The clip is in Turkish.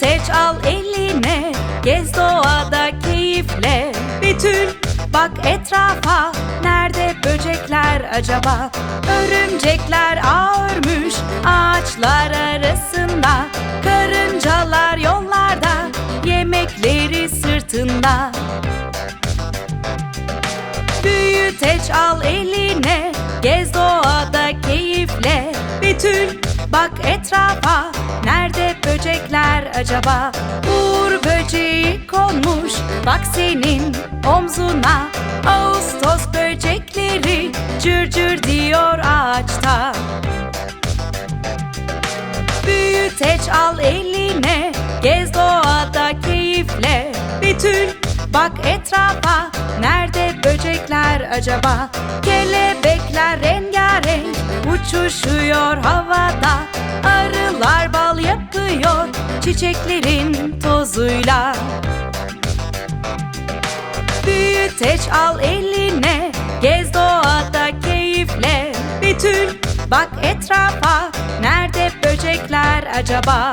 Büyüteç al eline. Gez doğada keyifle. Betül bak etrafa. Nerede böcekler acaba? Örümcekler ağ örmüş Ağaçlar arasında. Karıncalar yollarda Yemekleri sırtında. Büyüteç al eline. Gez doğada keyifle. Betül bak etrafa. Nerede böcekler acaba? Uğur böceği konmuş Bak senin omzuna. Ağustos böcekleri Cır cır diyor ağaçta. Büyüteç al eline Gez doğada keyifle. Betül bak etrafa Nerede böcekler acaba? Kelebekler rengarenk Uçuşuyor havada Çiçeklerin tozuyla. Büyüteç al eline Gez doğada keyifle. Betül bak etrafa Nerede böcekler acaba